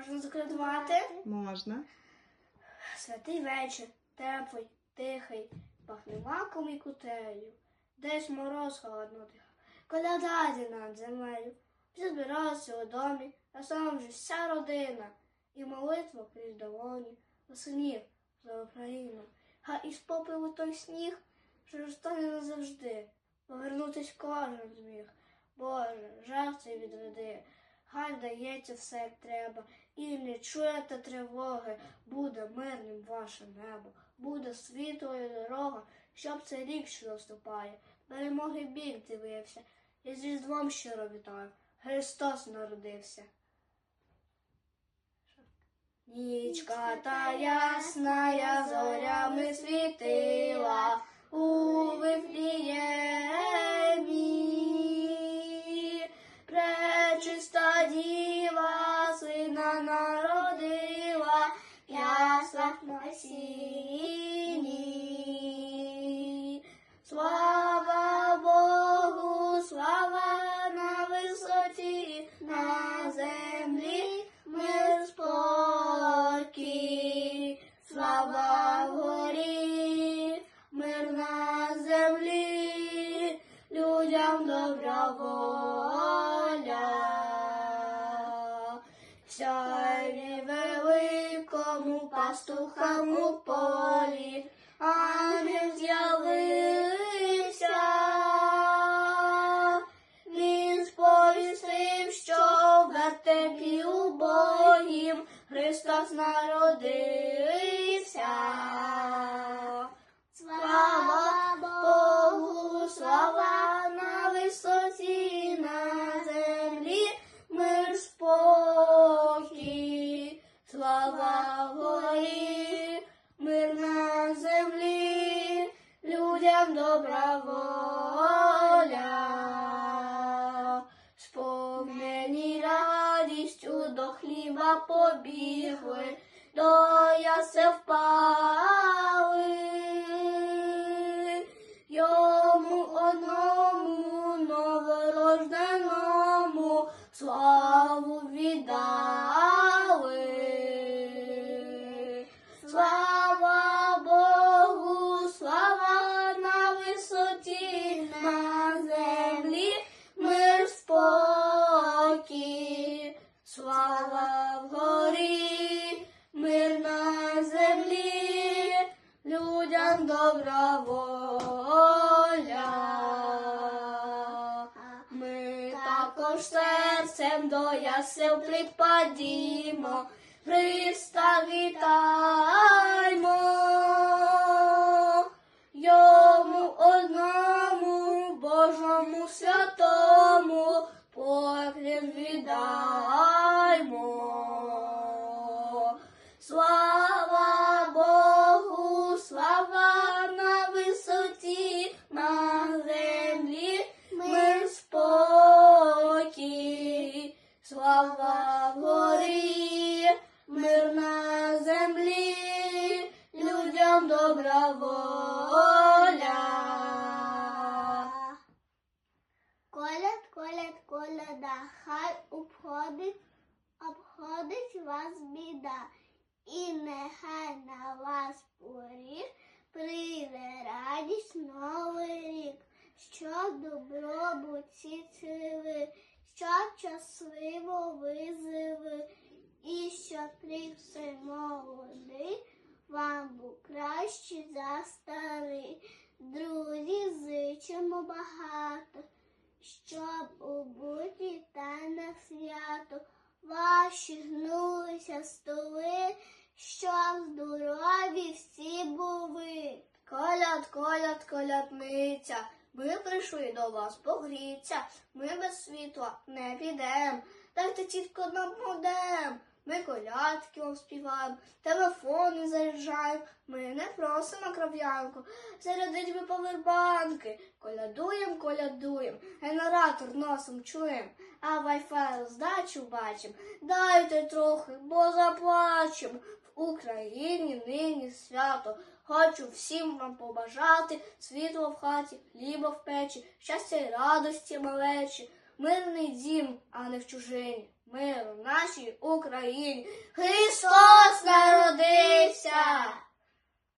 Можна закритувати? Можна. Святий вечір, теплий, тихий, пахне маком і кутелю. Десь мороз холодно дихав, колядаді над землею. Всі збиралися у домі, а сам вже вся родина. І молитва крізь долоні, за синів, за Україну. Хай із попелу той сніг, що розтане назавжди. Повернутись кожен зміг. Боже, жах цей відведи. Хай вдається все як треба, і не чуєте тривоги. Буде мирним ваше небо, буде світлою дорога, щоб цей рік, що наступає, перемоги бік дивився. І з Різдвом щиро вітаю. Христос народився. Нічка та ясна, я зорями світила у Вифліємі. Добра воля. Сяйві великому пастухам у полі, людям добра воля. Сповнені радістю до хліба побігли, до ясе впали. Воля. Ми також серцем до ясел припадімо, Христа вітаймо. Коляда, хай обходить, обходить вас біда, і нехай на вас поріг прийде радість новий рік, що добробуті ви, що щасливо визиви, і що все молодий, вам був кращий за старий. Друзі, зичимо багато щоб у на свято ваші гнулися столи, щоб здорові всі були. Коляд, коляд, колядниця, ми прийшли до вас погріться, ми без світла не підем. Дайте тітко нам модем. Ми колядки вам співаємо, телефони заряджаємо, ми не просимо кров'янку, зарядить ви повербанки, колядуєм, колядуєм, генератор носом чуєм, а вайфай здачу бачим. Дайте трохи, бо заплачем. В Україні нині свято. Хочу всім вам побажати світло в хаті, хліба в печі, щастя й радості малечі, мирний дім, а не в чужині, мир в нашій Україні. Христос народився.